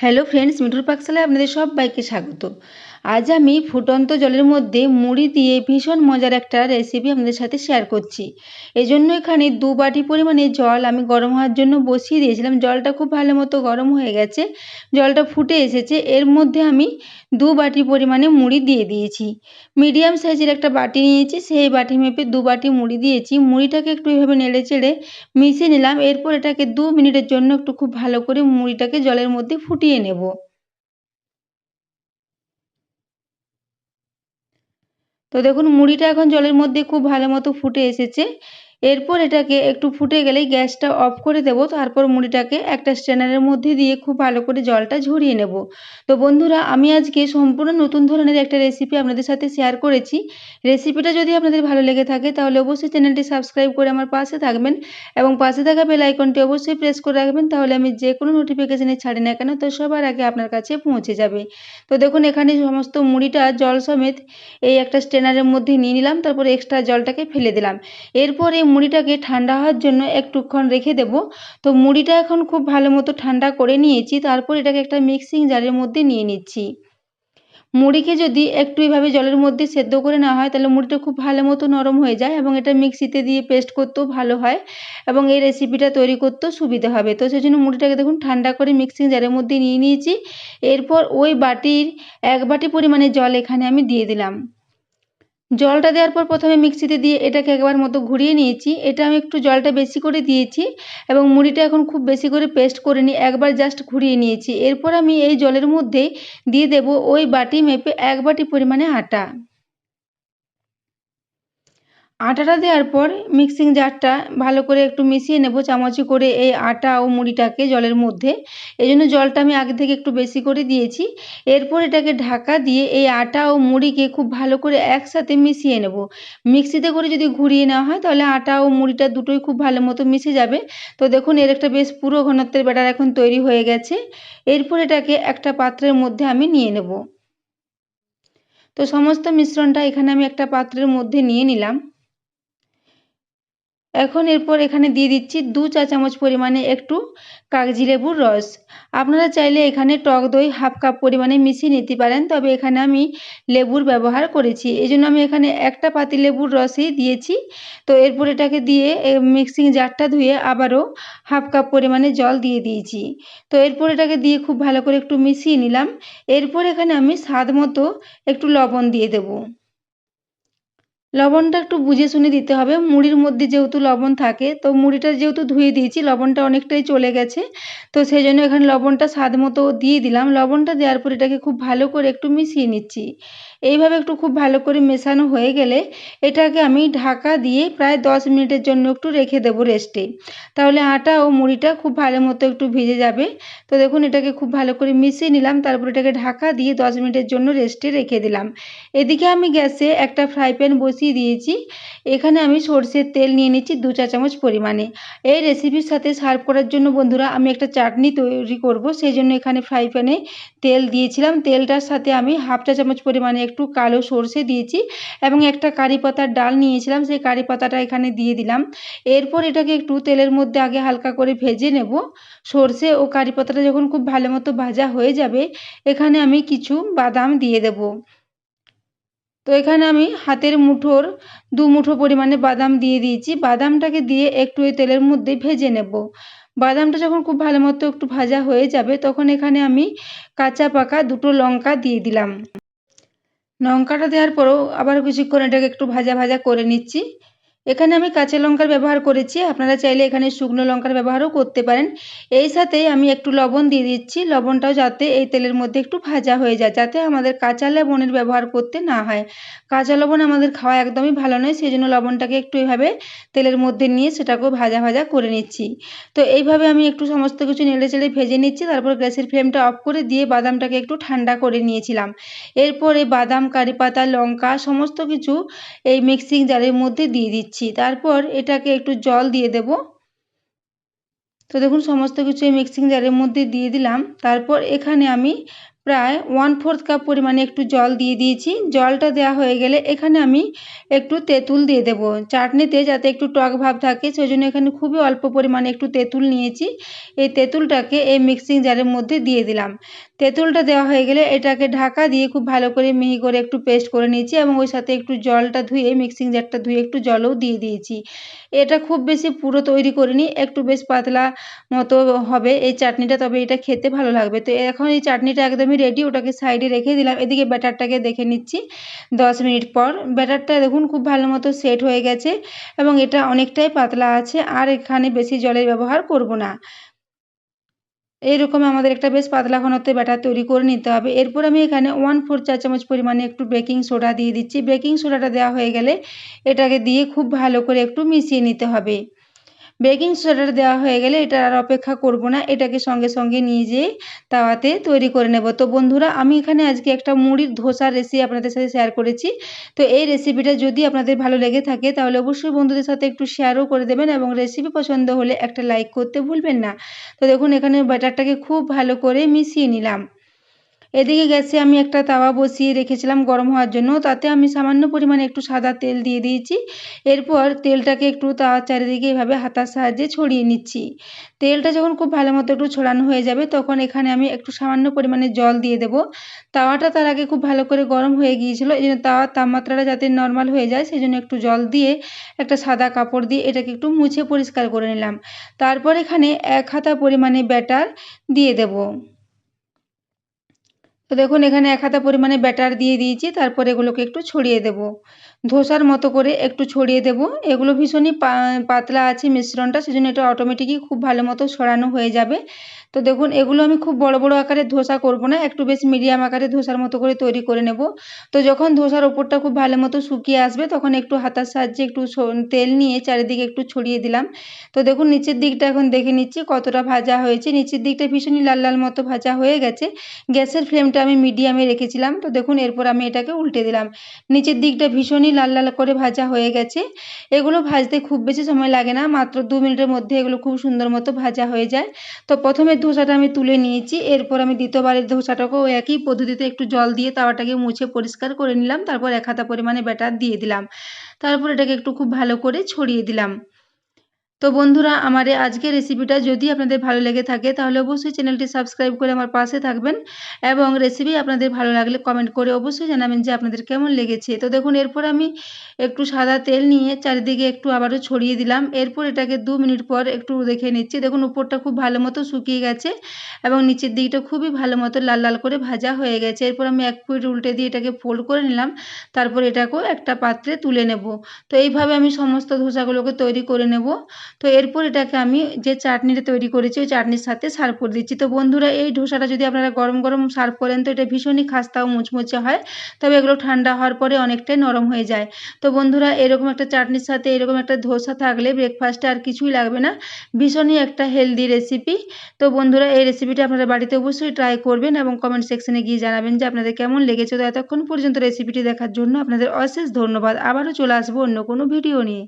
Hello friends, মিঠুর পাকশালায় আপনাদের সবাইকে স্বাগত। আজ আমি ফুটন্ত জলের মধ্যে মুড়ি দিয়ে ভীষণ মজার একটা রেসিপি আপনাদের সাথে শেয়ার করছি। এই জন্য এখানে দু বাটি পরিমাণে জল আমি গরম হওয়ার জন্য বসিয়ে দিয়েছিলাম। জলটা খুব ভালো মতো গরম হয়ে গেছে, জলটা ফুটে এসেছে। এর মধ্যে আমি দু বাটি পরিমাণে মুড়ি দিয়ে দিয়েছি। মিডিয়াম সাইজের একটা বাটি নিয়েছি, সেই বাটি মেপে দু বাটি মুড়ি দিয়েছি। মুড়িটাকে একটু এভাবে নেড়ে চেড়ে মিশিয়ে নিলাম। এরপর এটাকে দু মিনিটের জন্য একটু খুব ভালো করে মুড়িটাকে জলের মধ্যে ফুটিয়ে নেব। তো দেখুন মুড়িটা এখন জলের মধ্যে খুব ভালো মতো ফুটে এসেছে। এরপর এটাকে একটু ফুটে গেলেই গ্যাসটা অফ করে দেব। তারপর মুড়িটাকে একটা স্ট্যান্ডারের মধ্যে দিয়ে খুব ভালো করে জলটা ঝরিয়ে নেব। তো বন্ধুরা, আমি আজকে সম্পূর্ণ নতুন ধরনের একটা রেসিপি আপনাদের সাথে শেয়ার করেছি। রেসিপিটা যদি আপনাদের ভালো লেগে থাকে, তাহলে অবশ্যই চ্যানেলটি সাবস্ক্রাইব করে আমার পাশে থাকবেন এবং পাশে থাকা বেল আইকনটি অবশ্যই প্রেস করে রাখবেন, তাহলে আমি যে কোনো নোটিফিকেশানে ছাড়ি না কেন, তো সবার আগে আপনার কাছে পৌঁছে যাবে। তো দেখুন, এখানে সমস্ত মুড়িটা, জল সমেত এই একটা স্ট্যান্ডারের মধ্যে নিয়ে নিলাম, তারপরে এক্সট্রা জলটাকে ফেলে দিলাম। এরপর এই মুড়িটাকে ঠান্ডা হওয়ার জন্য একটুক্ষণ রেখে দেব। তো মুড়িটা এখন খুব ভালো মতো ঠান্ডা করে নিয়েছি, তারপর এটাকে একটা মিক্সিং জারের মধ্যে নিয়ে নিচ্ছি। মুড়িকে যদি একটু এভাবে জলের মধ্যে সেদ্ধ করে নেওয়া হয়, তাহলে মুড়িটা খুব ভালো মতো নরম হয়ে যায় এবং এটা মিক্সিতে দিয়ে পেস্ট করতেও ভালো হয় এবং এই রেসিপিটা তৈরি করতেও সুবিধা হবে। তো সেই জন্য মুড়িটাকে দেখুন ঠান্ডা করে মিক্সিং জারের মধ্যে নিয়ে নিয়েছি। এরপর ওই বাটির এক বাটি পরিমাণে জল এখানে আমি দিয়ে দিলাম। জলটা দেওয়ার পর প্রথমে মিক্সিতে দিয়ে এটাকে একবার মতো ঘুরিয়ে নিয়েছি। এটা আমি একটু জলটা বেশি করে দিয়েছি এবং মুড়িটা এখন খুব বেশি করে পেস্ট করে নিই একবার জাস্ট ঘুরিয়ে নিয়েছি। এরপর আমি এই জলের মধ্যে দিয়ে দেব ওই বাটি মেপে এক বাটি পরিমাণে আটা। আটাটা দেওয়ার পর মিক্সিং জারটা ভালো করে একটু মিশিয়ে নেব চামচে করে এই আটা ও মুড়িটাকে জলের মধ্যে। এই জন্য জলটা আমি আগে থেকে একটু বেশি করে দিয়েছি। এরপর এটাকে ঢাকা দিয়ে এই আটা ও মুড়িকে খুব ভালো করে একসাথে মিশিয়ে নেব। মিক্সিতে করে যদি ঘুরিয়ে নেওয়া হয় তাহলে আটা ও মুড়িটা দুটোই খুব ভালো মতো মিশে যাবে। তো দেখুন, এর একটা বেশ পুরো ঘনত্বের ব্যাটার এখন তৈরি হয়ে গেছে। এরপর এটাকে একটা পাত্রের মধ্যে আমি নিয়ে নেব। তো সমস্ত মিশ্রণটা এখানে আমি একটা পাত্রের মধ্যে নিয়ে নিলাম। এখন এরপর এখানে দিয়ে দিচ্ছি দু চা চামচ পরিমাণে একটু কাগজি লেবুর রস। আপনারা চাইলে এখানে টক দই হাফ কাপ পরিমাণে মিশিয়ে নিতে পারেন, তবে এখানে আমি লেবুর ব্যবহার করেছি। এই জন্য আমি এখানে একটা পাতি লেবুর রসই দিয়েছি। তো এরপর এটাকে দিয়ে মিক্সিং জারটা ধুয়ে আবারও হাফ কাপ পরিমাণে জল দিয়ে দিয়েছি। তো এরপর এটাকে দিয়ে খুব ভালো করে একটু মিশিয়ে নিলাম। এরপর এখানে আমি স্বাদ মতো একটু লবণ দিয়ে দেবো। লবণটা একটু বুঝে শুনে দিতে হবে। মুড়ির মধ্যে যেহেতু লবণ থাকে, তো মুড়িটা যেহেতু ধুয়ে দিয়েছি, লবণটা অনেকটাই চলে গেছে। তো সেই জন্য এখানে লবণটা স্বাদ মতো দিয়ে দিলাম। লবণটা দেওয়ার পর এটাকে খুব ভালো করে একটু মিশিয়ে নিচ্ছি। এইভাবে একটু খুব ভালো করে মেশানো হয়ে গেলে এটাকে আমি ঢাকা দিয়ে প্রায় দশ মিনিটের জন্য একটু রেখে দেবো রেস্টে। তাহলে আটা ও মুড়িটা খুব ভালো মতো একটু ভিজে যাবে। তো দেখুন এটাকে খুব ভালো করে মিশিয়ে নিলাম, তারপর এটাকে ঢাকা দিয়ে দশ মিনিটের জন্য রেস্টে রেখে দিলাম। এদিকে আমি গ্যাসে একটা ফ্রাই প্যান বসিয়ে দিয়েছি। এখানে আমি সর্ষের তেল নিয়ে নিচ্ছি দু চা চামচ পরিমাণে। এই রেসিপির সাথে সার্ভ করার জন্য বন্ধুরা আমি একটা চাটনি তৈরি করব, সেই জন্য এখানে ফ্রাই প্যানে তেল দিয়েছিলাম। তেলটার সাথে আমি হাফ চা চামচ পরিমাণে একটু কালো সর্ষে দিয়েছি এবং একটা কারি পাতার ডাল নিয়েছিলাম, সেই কারি পাতাটা এখানে দিয়ে দিলাম। এরপর এটাকে একটু তেলের মধ্যে আগে হালকা করে ভেজে নেব। সর্ষে ও কারি পাতাটা যখন খুব ভালো মতো ভাজা হয়ে যাবে, এখানে আমি কিছু বাদাম দিয়ে দেব। তো এখানে আমি হাতের মুঠোর দু মুঠো পরিমাণে বাদাম দিয়ে দিয়েছি। বাদামটাকে দিয়ে একটু এই তেলের মধ্যে ভেজে নেব। বাদামটা যখন খুব ভালো মতো একটু ভাজা হয়ে যাবে, তখন এখানে আমি কাঁচা পাকা দুটো লঙ্কা দিয়ে দিলাম। লঙ্কাটা দেওয়ার পরেও আবার কিছুক্ষণ এটাকে একটু ভাজা ভাজা করে নিচ্ছি। এখানে আমি কাঁচা লঙ্কার ব্যবহার করেছি। আপনারা চাইলে এখানে শুকনো লঙ্কার ব্যবহারও করতে পারেন। এই সাথে আমি একটু লবণ দিয়ে দিচ্ছি। লবণটাও যাতে এই তেলের মধ্যে একটু ভাজা হয়ে যায়, যাতে আমাদের কাঁচা লবণের ব্যবহার করতে না হয়। কাঁচা লবণ আমাদের খাওয়া একদমই ভালো নয় সেই জন্য লবণটাকে একটু এভাবে তেলের মধ্যে নিয়ে সেটাকেও ভাজা ভাজা করে নিচ্ছি। তো এইভাবে আমি একটু সমস্ত কিছু নেড়ে চেড়ে ভেজে নিচ্ছি, তারপর গ্যাসের ফ্লেমটা অফ করে দিয়ে বাদামটাকে একটু ঠান্ডা করে নিয়েছিলাম। এরপরে বাদাম, কারি পাতা, লঙ্কা, সমস্ত কিছু এই মিক্সিং জারের মধ্যে দিয়ে দিচ্ছি। দিচ্ছি। তারপর এটাকে একটু জল দিয়ে দেব। তো দেখুন, সমস্ত কিছু মিক্সিং জারের মধ্যে দিয়ে দিলাম। তারপর এখানে আমি প্রায় ওয়ান ফোর্থ কাপ পরিমাণে একটু জল দিয়ে দিয়েছি। জলটা দেওয়া হয়ে গেলে এখানে আমি একটু তেঁতুল দিয়ে দেবো। চাটনিতে যাতে একটু টক ভাব থাকে সেই জন্য এখানে খুবই অল্প পরিমাণে একটু তেঁতুল নিয়েছি। এই তেঁতুলটাকে এই মিক্সিং জারের মধ্যে দিয়ে দিলাম। তেঁতুলটা দেওয়া হয়ে গেলে এটাকে ঢাকা দিয়ে খুব ভালো করে মিহি করে একটু পেস্ট করে নিয়েছি এবং ওই সাথে একটু জলটা ধুয়ে মিক্সিং জারটা ধুয়ে একটু জলও দিয়ে দিয়েছি। এটা খুব বেশি পুরো তৈরি করিনি, একটু বেশ পাতলা মতো হবে এই চাটনিটা, তবে এটা খেতে ভালো লাগবে। তো এখন এই চাটনিটা একদমই রেডি ওটাকে সাইডে রেখে দিলাম। এদিকে ব্যাটারটাকে দেখে নিচ্ছি। দশ মিনিট পর ব্যাটারটা দেখুন খুব ভালো মতো সেট হয়ে গেছে এবং এটা অনেকটাই পাতলা আছে, আর এখানে বেশি জলের ব্যবহার করব না। এইরকম আমাদের একটা বেশ পাতলা ঘনত্বের ব্যাটার তৈরি করে নিতে হবে। এরপর আমি এখানে ওয়ান ফোর চা চামচ পরিমাণে একটু বেকিং সোডা দিয়ে দিচ্ছি। বেকিং সোডাটা দেওয়া হয়ে গেলে এটাকে দিয়ে খুব ভালো করে একটু মিশিয়ে নিতে হবে। বেকিং সোডাটা দেওয়া হয়ে গেলে এটা আর অপেক্ষা করব না, এটাকে সঙ্গে সঙ্গে নিয়ে যেয়ে তাওয়াতে তৈরি করে নেব। তো বন্ধুরা, আমি এখানে আজকে একটা মুড়ির ধোসার রেসিপি আপনাদের সাথে শেয়ার করেছি। তো এই রেসিপিটা যদি আপনাদের ভালো লেগে থাকে, তাহলে অবশ্যই বন্ধুদের সাথে একটু শেয়ারও করে দেবেন এবং রেসিপি পছন্দ হলে একটা লাইক করতে ভুলবেন না। তো দেখুন, এখানে ব্যাটারটাকে খুব ভালো করে মিশিয়ে নিলাম। এদিকে গ্যাসে আমি একটা তাওয়া বসিয়ে রেখেছিলাম গরম হওয়ার জন্য। তাতে আমি সামান্য পরিমাণে একটু সাদা তেল দিয়ে দিয়েছি। এরপর তেলটাকে একটু তাওয়ার চারিদিকে এভাবে হাতার সাহায্যে ছড়িয়ে নিচ্ছি। তেলটা যখন খুব ভালো মতো একটু ছড়ানো হয়ে যাবে, তখন এখানে আমি একটু সামান্য পরিমাণে জল দিয়ে দেব। তাওয়াটা তার আগে খুব ভালো করে গরম হয়ে গিয়েছিল, এই জন্য তাওয়ার তাপমাত্রাটা যাতে নর্মাল হয়ে যায় সেই জন্য একটু জল দিয়ে একটা সাদা কাপড় দিয়ে এটাকে একটু মুছে পরিষ্কার করে নিলাম। তারপর এখানে এক হাতা পরিমাণে ব্যাটার দিয়ে দেব। তো দেখুন, এখানে এক হাতা পরিমাণে ব্যাটার দিয়ে দিয়েছি, তারপর এগুলোকে একটু ছড়িয়ে দেব। ধোসার মতো করে একটু ছড়িয়ে দেব। এগুলো ভীষণই পাতলা আছে মিশ্রণটা, সেজন্য এটা অটোমেটিকই খুব ভালো মতো ছড়ানো হয়ে যাবে। তো দেখুন, এগুলো আমি খুব বড় বড় আকারে ধোসা করব না, একটু বেশ মিডিয়াম আকারে ধোসার মতো করে তৈরি করে নেব। তো যখন ধোসার ওপরটা খুব ভালো মতো শুকিয়ে আসবে, তখন একটু হাতার সাহায্যে একটু তেল নিয়ে চারিদিকে একটু ছড়িয়ে দিলাম। তো দেখুন, নিচের দিকটা এখন দেখে নিচ্ছি কতটা ভাজা হয়েছে। নিচের দিকটা ভীষণই লাল লাল মতো ভাজা হয়ে গেছে। গ্যাসের ফ্লেমটা আমি মিডিয়ামে রেখেছিলাম। তো দেখুন, এরপর আমি এটাকে উল্টে দিলাম। নিচের দিকটা ভীষণই লাল লাল করে ভাজা হয়ে গেছে। এগুলো ভাজতে খুব বেশি সময় লাগে না। মাত্র দু মিনিটের মধ্যে এগুলো খুব সুন্দর মতো ভাজা হয়ে যায়। তো প্রথমে ধোসাটা আমি তুলে নিয়েছি। এরপর আমি দ্বিতীয়বারের ধোসাটাকেও একই পদ্ধতিতে একটু জল দিয়ে তাওয়াটাকে মুছে পরিষ্কার করে নিলাম। তারপর এক হাতা পরিমাণে ব্যাটার দিয়ে দিলাম। তারপর এটাকে একটু খুব ভালো করে ছড়িয়ে দিলাম। তো বন্ধুরা, আমার এই আজকের রেসিপিটা যদি আপনাদের ভালো লেগে থাকে, তাহলে অবশ্যই চ্যানেলটি সাবস্ক্রাইব করে আমার পাশে থাকবেন এবং রেসিপি আপনাদের ভালো লাগলে কমেন্ট করে অবশ্যই জানাবেন যে আপনাদের কেমন লেগেছে। তো দেখুন, এরপর আমি একটু সাদা তেল নিয়ে চারিদিকে একটু আবারও ছড়িয়ে দিলাম। এরপর এটাকে দু মিনিট পর একটু দেখে নিচ্ছি। দেখুন, উপরটা খুব ভালো মতো শুকিয়ে গেছে এবং নিচের দিকটা খুবই ভালো মতো লাল লাল করে ভাজা হয়ে গেছে। এরপর আমি এক ফুট উল্টে দিয়ে এটাকে ফোল্ড করে নিলাম। তারপর এটাকেও একটা পাত্রে তুলে নেব। তো এইভাবে আমি সমস্ত ধোসাগুলোকে তৈরি করে নেব। তো এরপর এটাকে আমি যে চাটনিটা তৈরি করেছি, ওই চাটনির সাথে সার্ভ করে দিচ্ছি। তো বন্ধুরা, এই ধোসাটা যদি আপনারা গরম গরম সার্ভ করেন, তো এটা ভীষণই খাস্তা ও মুচমুচে হয়। তবে এগুলো ঠান্ডা হওয়ার পরে অনেকটাই নরম হয়ে যায়। তো বন্ধুরা, এরকম একটা চাটনির সাথে এরকম একটা ধোসা থাকলে ব্রেকফাস্টে আর কিছুই লাগবে না। ভীষণই একটা হেলদি রেসিপি তো বন্ধুরা, এই রেসিপিটা আপনারা বাড়িতে অবশ্যই ট্রাই করবেন এবং কমেন্ট সেকশনে গিয়ে জানাবেন যে আপনাদের কেমন লেগেছে। তো এতক্ষণ পর্যন্ত রেসিপিটি দেখার জন্য আপনাদের অশেষ ধন্যবাদ। আবারও চলে আসব অন্য কোনো ভিডিও নিয়ে।